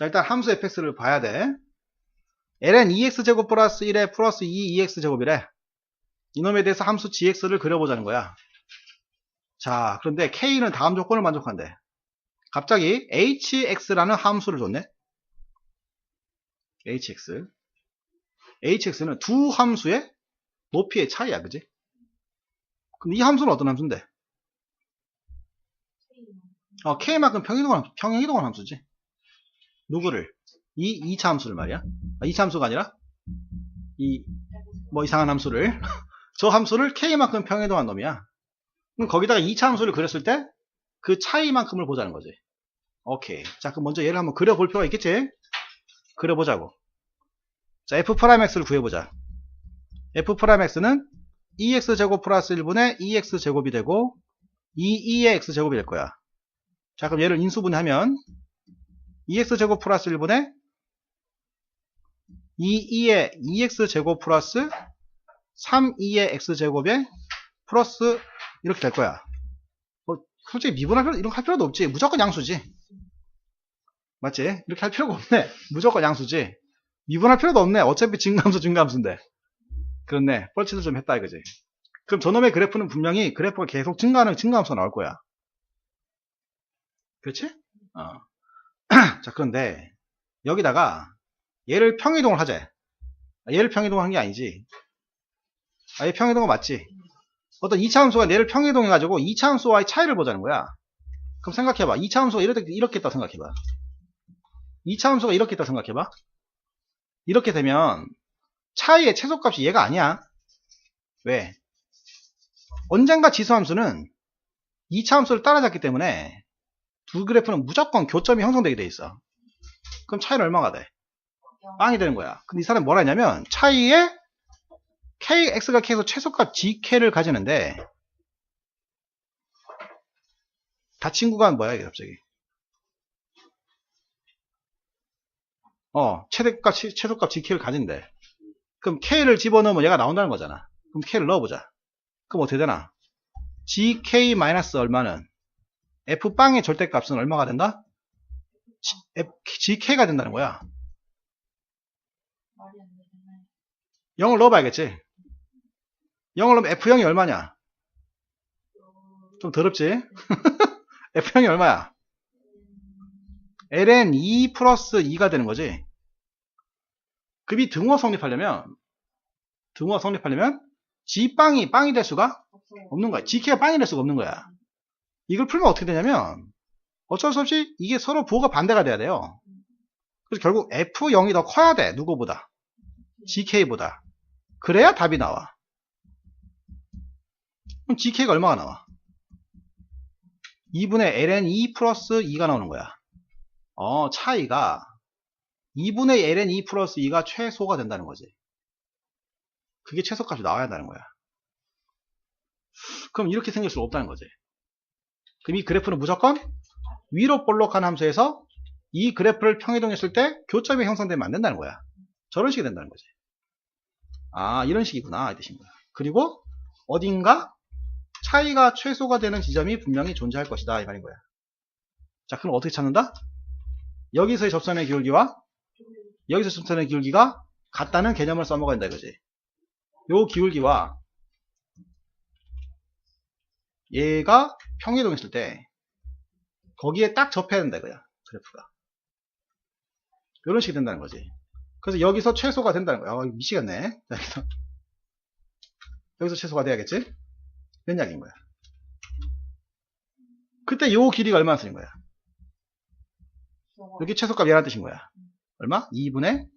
자, 일단 함수 fx를 봐야 돼. ln 2x제곱 플러스 1에 플러스 2 2x제곱이래. 이놈에 대해서 함수 gx를 그려보자는 거야. 자, 그런데 k는 다음 조건을 만족한대. 갑자기 hx라는 함수를 줬네. hx. hx는 두 함수의 높이의 차이야, 그지? 그럼 이 함수는 어떤 함수인데? 어, k만큼 평행이동한, 평행이동한 함수지. 누구를? 이 2차 함수를 말이야. 아, 2차 함수가 아니라 이 뭐 이상한 함수를 저 함수를 k만큼 평행이동한 놈이야. 그럼 거기다가 2차 함수를 그렸을 때 그 차이만큼을 보자는 거지. 오케이. 자, 그럼 먼저 얘를 한번 그려볼 필요가 있겠지? 그려보자고. 자, f'x를 구해보자. f'x는 2x제곱 플러스 1분의 2x제곱이 되고 2, 2의 x제곱이 될 거야. 자, 그럼 얘를 인수분해하면 2x제곱 플러스 1분의 2, 2의 2x제곱 플러스 3, 2의 x제곱에 플러스 이렇게 될 거야. 뭐, 솔직히 미분할 필요, 이런 거 할 필요도 없지. 무조건 양수지. 맞지? 이렇게 할 필요가 없네. 무조건 양수지. 미분할 필요도 없네. 어차피 증감수, 증감수인데. 그렇네. 뻘짓을 좀 했다 이거지. 그럼 저놈의 그래프는 분명히 그래프가 계속 증가하는 증가함수가 나올 거야. 그렇지? 어. 자, 그런데 여기다가 얘를 평이동을 하재. 얘를 평이동 한 게 아니지. 아, 얘 평이동은 맞지? 어떤 2차 함수가 얘를 평이동해 가지고 2차 함수와의 차이를 보자는 거야. 그럼 생각해봐. 2차 함수가 이렇게, 이렇게 있다 생각해봐. 2차 함수가 이렇게 있다 생각해봐. 이렇게 되면 차이의 최소값이 얘가 아니야. 왜? 언젠가 지수함수는 2차 함수를 따라잡기 때문에 두 그래프는 무조건 교점이 형성되게 돼 있어. 그럼 차이는 얼마가 돼? 빵이 되는 거야. 근데 이 사람이 뭐라 했냐면 차이에 kx가 k에서 최소값 gk를 가지는데 닫힌 구간 뭐야 이게 갑자기? 어 최대값 최소값 gk를 가진대. 그럼 k를 집어넣으면 얘가 나온다는 거잖아. 그럼 k를 넣어보자. 그럼 어떻게 되나? gk 얼마는 f빵의 절대값은 얼마가 된다? G, F, gk가 된다는 거야. 0을 넣어봐야겠지. 0을 넣으면 F0이 얼마냐? 좀 더럽지? F0이 얼마야? ln 2 플러스 2가 되는 거지. 급이 등호 성립하려면, 등호가 성립하려면, G빵이 빵이 될 수가 없는 거야. GK가 빵이 될 수가 없는 거야. 이걸 풀면 어떻게 되냐면, 어쩔 수 없이 이게 서로 부호가 반대가 돼야 돼요. 그래서 결국 F0이 더 커야 돼. 누구보다. GK보다. 그래야 답이 나와. 그럼 GK가 얼마가 나와? 2분의 ln2 플러스 2가 나오는 거야. 어, 차이가 2분의 ln2 플러스 2가 최소가 된다는 거지. 그게 최소값이 나와야 한다는 거야. 그럼 이렇게 생길 수 없다는 거지. 그럼 이 그래프는 무조건 위로 볼록한 함수에서 이 그래프를 평이동했을 때 교점이 형성되면 안 된다는 거야. 저런 식이 된다는 거지. 아, 이런 식이구나. 이 거야. 그리고 어딘가 차이가 최소가 되는 지점이 분명히 존재할 것이다. 이 말인 거야. 자, 그럼 어떻게 찾는다? 여기서의 접선의 기울기와 여기서 접선의 기울기가 같다는 개념을 써먹어야 된다 이거지. 요 기울기와 얘가 평이동 했을 때 거기에 딱 접해야 된다 이거야. 그래프가. 이런 식이 된다는 거지. 그래서 여기서 최소가 된다는 거야. 아, 미치겠네. 여기서. 여기서 최소가 돼야겠지? 이런 이야기인 거야. 그때 요 길이가 얼마나 쓰는 거야? 여기 최소값 얘란 뜻인 거야. 얼마? 2분의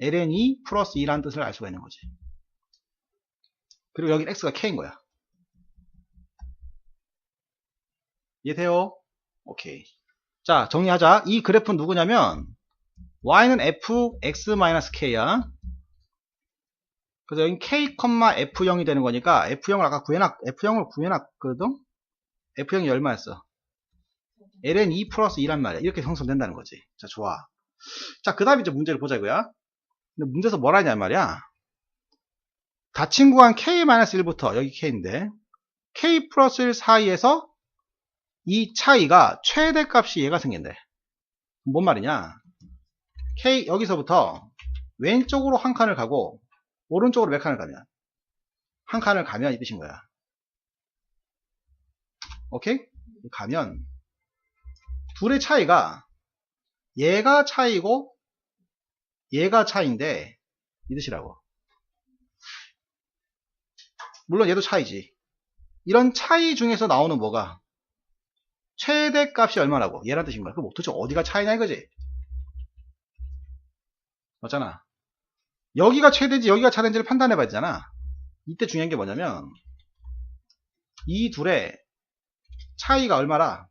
ln2 플러스 2라는 뜻을 알 수가 있는 거지. 그리고 여기 x가 k인 거야. 이해돼요? 오케이. 자, 정리하자. 이 그래프는 누구냐면 y는 fx-k야. 그래서 여기 k, f0이 되는 거니까 f0을 아까 구해놨, f0을 구해놨거든? f0이 얼마였어? ln 2 플러스 2란 말이야. 이렇게 형성된다는 거지. 자, 좋아. 자, 그 다음에 이제 문제를 보자고요. 근데 문제에서 뭐라 하냐 말이야. 닫힌 구간 k-1부터 여기 k인데 k 플러스 1 사이에서 이 차이가 최대값이 얘가 생긴대. 뭔 말이냐? K 여기서부터 왼쪽으로 한 칸을 가고 오른쪽으로 몇 칸을 가면 한 칸을 가면 이 뜻인 거야. 오케이? 가면 둘의 차이가 얘가 차이고 얘가 차이인데 이 뜻이라고. 물론 얘도 차이지. 이런 차이 중에서 나오는 뭐가 최대 값이 얼마라고 얘란 뜻인 거야. 그럼 도대체 어디가 차이냐 이거지. 맞잖아. 여기가 최대인지 여기가 차대인지를 판단해 봐야 되잖아. 이때 중요한 게 뭐냐면 이 둘의 차이가 얼마라?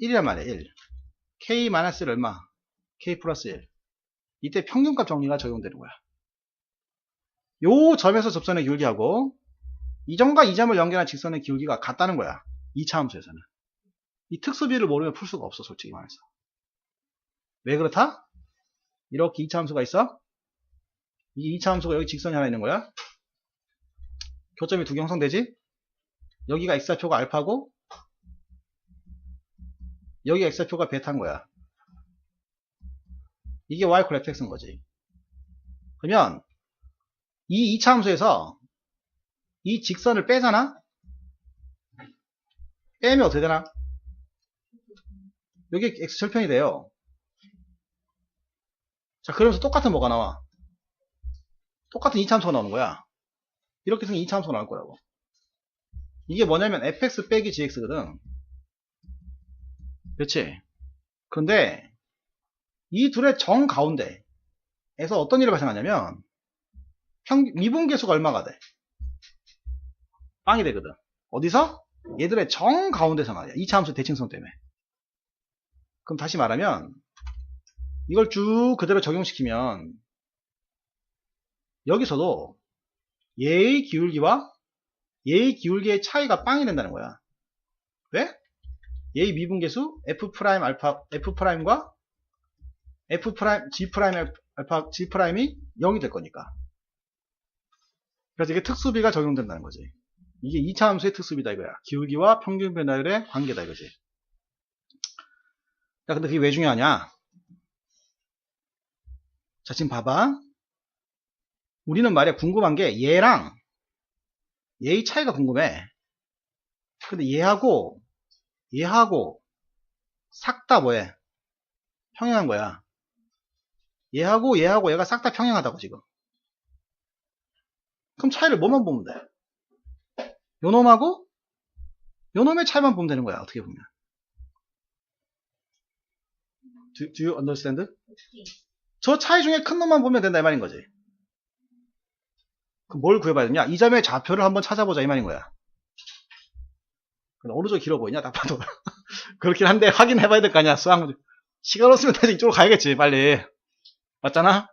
1이란 말이야 1 k 마이너스 1 얼마? k 플러스 1 이때 평균값 정리가 적용되는 거야 요 점에서 접선의 기울기하고 이 점과 이 점을 연결한 직선의 기울기가 같다는 거야 2차 함수에서는 이 특수비를 모르면 풀 수가 없어 솔직히 말해서 왜 그렇다? 이렇게 2차 함수가 있어 이 2차 함수가 여기 직선이 하나 있는 거야 교점이 두 개 형성되지 여기가 x좌표가 알파고 여기 x좌표가 베타인 거야. 이게 y 콜 fx인 거지. 그러면 이 2차 함수에서 이 직선을 빼잖아? 빼면 어떻게 되나? 여기 x 절편이 돼요. 자, 그러면서 똑같은 뭐가 나와? 똑같은 2차 함수가 나오는 거야. 이렇게 생긴 2차 함수가 나올 거라고. 이게 뭐냐면 fx 빼기 gx거든. 그렇지. 그런데 이 둘의 정 가운데에서 어떤 일이 발생하냐면 평, 미분계수가 얼마가 돼? 빵이 되거든. 어디서? 얘들의 정 가운데서 말이야. 2차 함수 대칭성 때문에. 그럼 다시 말하면 이걸 쭉 그대로 적용시키면 여기서도 얘의 기울기와 얘의 기울기의 차이가 빵이 된다는 거야. 왜? 얘의 미분계수 f 프라임 알파 f 프라임과 f 프라임 g 프라임 알파 g 프라임이 0이 될 거니까. 그래서 이게 특수비가 적용된다는 거지. 이게 2차 함수의 특수비다 이거야. 기울기와 평균 변화율의 관계다 이거지. 야, 근데 그게 왜 중요하냐? 자, 지금 봐봐. 우리는 말이야 궁금한 게 얘랑 얘의 차이가 궁금해. 근데 얘하고 얘하고 싹 다 뭐해? 평행한 거야. 얘하고 얘하고 얘가 싹 다 평행하다고 지금. 그럼 차이를 뭐만 보면 돼? 요놈하고 요놈의 차이만 보면 되는 거야. 어떻게 보면. Do, do you understand? 저 차이 중에 큰 놈만 보면 된다 이 말인 거지. 그럼 뭘 구해봐야 되냐? 이 점의 좌표를 한번 찾아보자 이 말인 거야. 근데 어느 정도 길어 보이냐? 딱 봐도. 그렇긴 한데 확인해봐야 될 거 아니야. 수학 문제. 시간 없으면 다시 이쪽으로 가야겠지. 빨리. 맞잖아?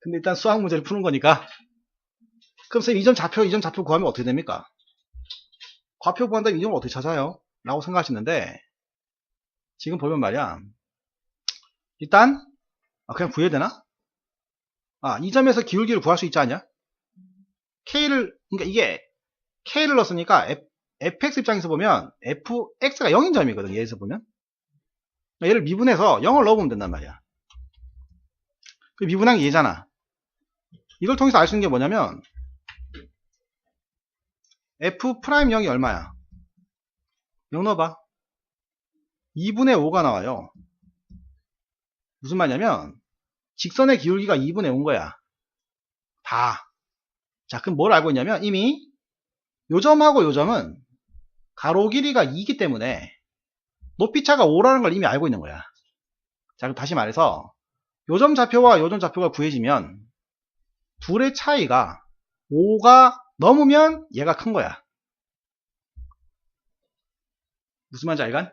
근데 일단 수학 문제를 푸는 거니까. 그럼 선생님 이점 좌표, 이점 좌표 구하면 어떻게 됩니까? 과표 구한다면 이 점을 어떻게 찾아요? 라고 생각하시는데 지금 보면 말이야. 일단 아, 그냥 구해야 되나? 아, 이 점에서 기울기를 구할 수 있지 않냐? K를, 그러니까 이게 K를 넣었으니까 F, fx 입장에서 보면 fx가 0인 점이거든 얘에서 보면. 얘를 미분해서 0을 넣어보면 된단 말이야. 그 미분한 게 얘잖아. 이걸 통해서 알 수 있는 게 뭐냐면 f 프라임 0이 얼마야? 0 넣어봐. 2분의 5가 나와요 무슨 말이냐면 직선의 기울기가 2분의 5인 거야 다 자, 그럼 뭘 알고 있냐면 이미 요 점하고 요 점은 가로 길이가 2이기 때문에 높이 차가 5라는 걸 이미 알고 있는 거야. 자, 그럼 다시 말해서 요점 좌표와 요점 좌표가 구해지면 둘의 차이가 5가 넘으면 얘가 큰 거야. 무슨 말인지 알간?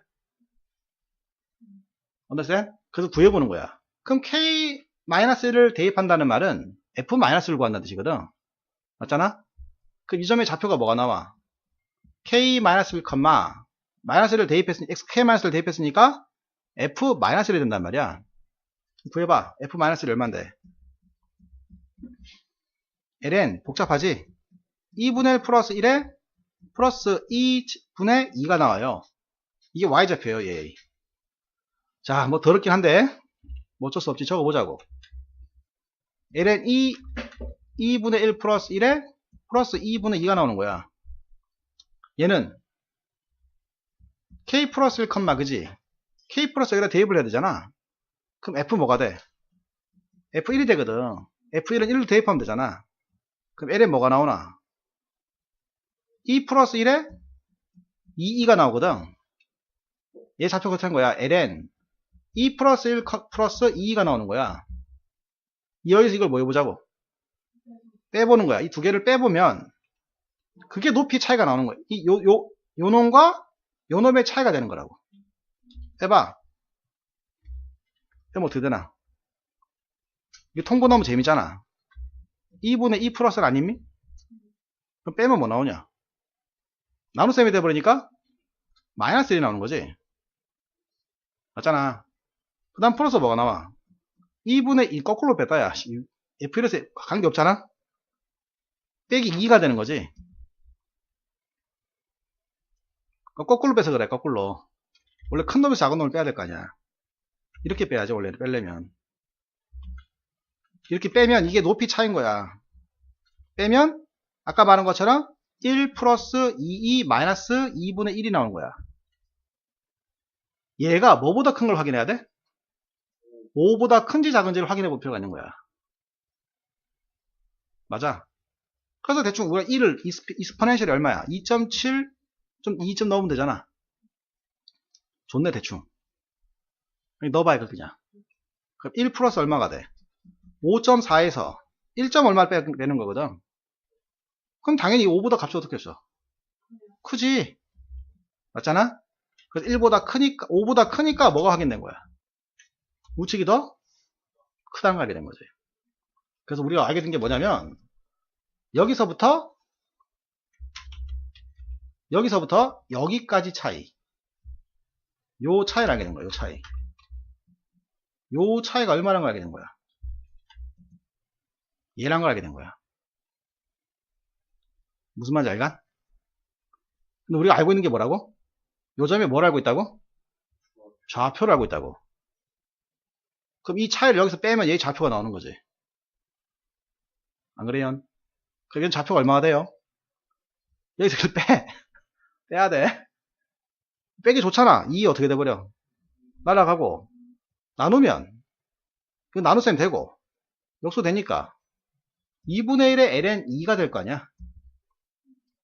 언더스탠? 그래서 구해보는 거야. 그럼 K-를 대입한다는 말은 F-를 구한다는 뜻이거든. 맞잖아? 그럼 이 점의 좌표가 뭐가 나와? K-1, 마이너스를 대입했으니, K-를 대입했으니까 F-1이 된단 말이야. 구해봐. F-1이 얼만데? ln 복잡하지? 2분의 1 플러스 1에 플러스 2분의 2가 나와요. 이게 y좌표예요, 얘. 자, 뭐 더럽긴 한데 뭐 어쩔 수 없지. 적어보자고. ln 2, 2분의 1 플러스 1에 플러스 2분의 2가 나오는 거야. 얘는 k 플러스 1 컴마 그지? k 플러스 여기다 대입을 해야 되잖아. 그럼 f 뭐가 돼? f1이 되거든. f1은 1로 대입하면 되잖아. 그럼 l에 뭐가 나오나? 2 플러스 1에 2, 2가 나오거든. 얘 좌표 같은 거야. ln 2 플러스 1 커- 플러스 2가 나오는 거야. 여기서 이걸 뭐 해보자고? 빼보는 거야. 이 두 개를 빼보면 그게 높이 차이가 나오는 거야. 이 요, 요, 요 놈과 요 놈의 차이가 되는 거라고. 해봐. 그럼 어떻게 되나? 이거 통보 너무 재미잖아. 2분의 2 플러스는 아닙니? 그럼 빼면 뭐 나오냐? 나눗셈이 돼버리니까 마이너스 1이 나오는 거지. 맞잖아. 그 다음 플러스 뭐가 나와? 2분의 2 거꾸로 뺐다, 야. F에서 관계 없잖아? 빼기 2가 되는 거지. 그 거꾸로 빼서 그래, 거꾸로. 원래 큰 놈에서 작은 놈을 빼야 될 거 아니야. 이렇게 빼야지, 원래 빼려면. 이렇게 빼면 이게 높이 차인 거야. 빼면, 아까 말한 것처럼 1 플러스 2, 2 마이너스 2분의 1이 나오는 거야. 얘가 뭐보다 큰 걸 확인해야 돼? 5보다 큰지 작은지를 확인해 볼 필요가 있는 거야. 맞아. 그래서 대충 우리가 1을 이스포넨셜이 얼마야? 2.7, 좀 2점 넣으면 되잖아. 좋네 대충. 넣어봐 이거 그냥. 그럼 1 플러스 얼마가 돼? 5.4에서 1점 얼마 빼- 빼는 거거든. 그럼 당연히 5보다 값이 어떻게 했어? 크지? 맞잖아? 그래서 1보다 크니까, 5보다 크니까 뭐가 확인된 거야? 우측이 더 크다는 걸 알게 된 거지. 그래서 우리가 알게 된 게 뭐냐면, 여기서부터, 여기서부터 여기까지 차이. 요 차이를 알게 된 거야, 요 차이. 요 차이가 얼마나 걸 알게 된 거야? 얘란 걸 알게 된 거야. 무슨 말인지 알까? 근데 우리가 알고 있는 게 뭐라고? 요 점에 뭘 알고 있다고? 좌표를 알고 있다고. 그럼 이 차이를 여기서 빼면 얘 좌표가 나오는 거지. 안 그래요? 그럼 얘 좌표가 얼마가 돼요? 여기서 빼. 빼야 돼. 빼기 좋잖아. 2 어떻게 돼버려? 날아가고. 나누면. 그 나눗셈 되고. 역수 되니까. 2분의 1의 ln 2가 될 거 아니야?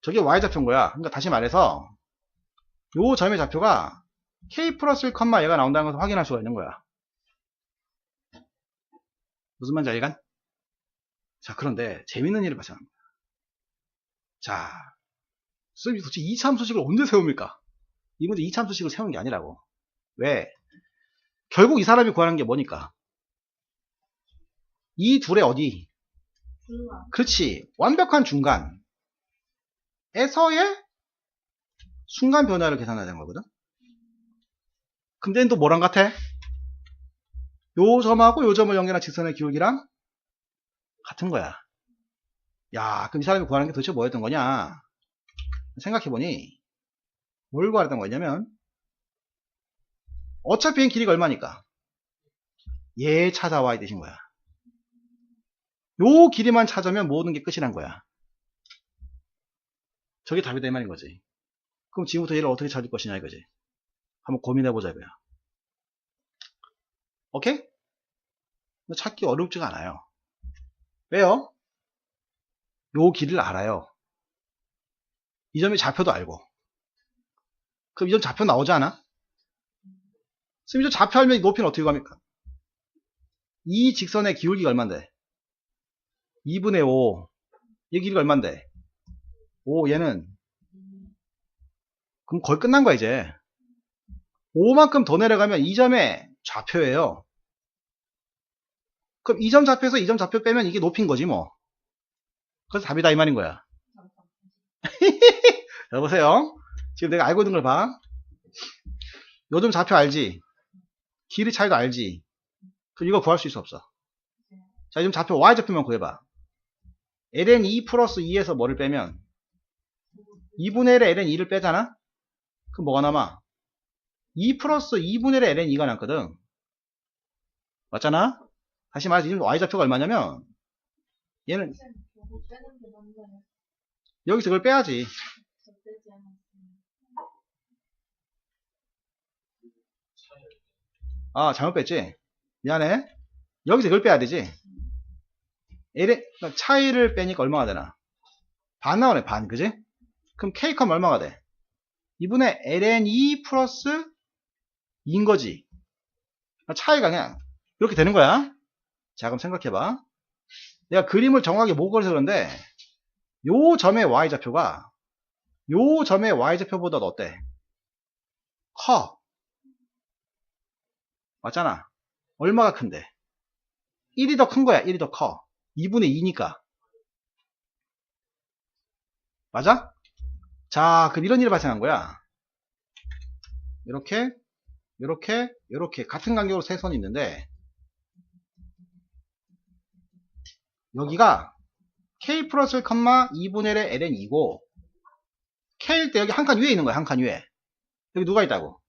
저게 y좌표인 거야. 그러니까 다시 말해서 요 점의 좌표가 k 플러스 1, 얘가 나온다는 것을 확인할 수가 있는 거야. 무슨 말인지 알간? 자, 그런데 재밌는 일을 발생합니다 자, 쌤이 도대체 이참수식을 언제 세웁니까? 이 문제 이참수식을 세우는 게 아니라고. 왜? 결국 이 사람이 구하는 게 뭐니까? 이 둘의 어디? 중간. 그렇지. 완벽한 중간. 에서의 순간 변화를 계산해야 되는 거거든. 근데 또 뭐랑 같아? 요 점하고 요 점을 연결한 직선의 기울기랑 같은 거야. 야, 그럼 이 사람이 구하는 게 도대체 뭐였던 거냐? 생각해보니 뭘 구하랬던 거냐면 어차피 길이가 얼마니까? 얘 찾아와 이 뜻인 거야. 요 길이만 찾으면 모든 게 끝이란 거야. 저게 답이 될 말인 거지. 그럼 지금부터 얘를 어떻게 찾을 것이냐 이거지. 한번 고민해보자 이거야. 오케이? 찾기 어렵지가 않아요. 왜요? 요 길을 알아요. 이 점의 좌표도 알고. 그럼 이 점 좌표 나오지 않아? 그럼 이점 좌표 알면 이 높이는 어떻게 구합니까? 이 직선의 기울기가 얼만데? 2분의 5. 얘 길이가 얼만데? 5 얘는 그럼 거의 끝난 거야 이제 5만큼 더 내려가면 이 점의 좌표예요. 그럼 이점 좌표에서 이점 좌표 빼면 이게 높인 거지 뭐. 그래서 답이다 이 말인 거야. 여보세요? 지금 내가 알고 있는 걸 봐. 요점 좌표 알지? 길이 차이도 알지? 그럼 이거 구할 수 있어 없어? 자 지금 좌표 y좌표만 구해봐. ln 2 플러스 2에서 뭐를 빼면? 2분의 1에 ln 2를 빼잖아? 그럼 뭐가 남아? 2 플러스 2분의 1에 ln 2가 남거든. 맞잖아? 다시 말해서 이 y좌표가 얼마냐면 얘는 맞나요? 여기서 그걸 빼야지. 아, 잘못 뺐지? 미안해. 여기서 그걸 빼야 되지? L의, 그러니까 차이를 빼니까 얼마가 되나? 반 나오네, 반, 그지? 그럼 K 컴 얼마가 돼? 2분의 ln2 플러스 2인 거지. 그러니까 차이가 그냥 이렇게 되는 거야. 자, 그럼 생각해봐. 내가 그림을 정확하게 못 그려서 그런데, 요 점의 y좌표가, 요 점의 y좌표보다 어때? 커. 맞잖아. 얼마가 큰데? 1이 더 큰 거야. 1이 더 커. 2분의 2니까. 맞아? 자, 그럼 이런 일이 발생한 거야. 이렇게, 이렇게, 이렇게 같은 간격으로 세 선이 있는데 여기가 k 플러스 1, 2분의 1의 ln2고 k일 때 여기 한 칸 위에 있는 거야. 한 칸 위에. 여기 누가 있다고?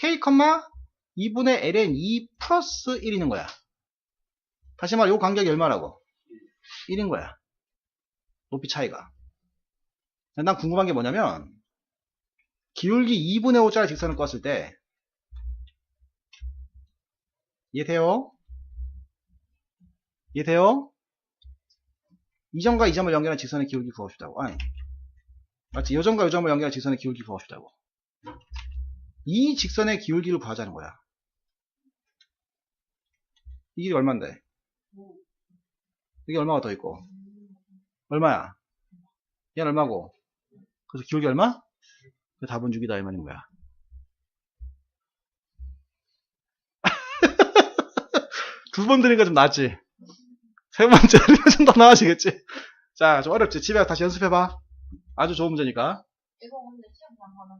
k, 2분의 ln 2 플러스 1 있는 거야. 다시 말해, 요 간격이 얼마라고? 1인 거야. 높이 차이가. 난 궁금한 게 뭐냐면, 기울기 2분의 5짜리 직선을 껐을 때, 이해돼요? 이해돼요? 이 점과 이 점을 연결한 직선의 기울기 구하시다고. 아니. 맞지? 이 점과 이 점을 연결한 직선의 기울기 구하시다고. 이 직선의 기울기를 구하자는 거야. 이 길이 얼만데? 여기 얼마가 더 있고? 얼마야? 얘는 얼마고? 그래서 기울기 얼마? 그 답은 6이다 이 말인 거야. 두 번 들으니까 좀 낫지? 세 번째 더 나아지겠지? 자, 좀 어렵지? 집에 가서 다시 연습해봐. 아주 좋은 문제니까. 이거 근데 시험 잠깐만.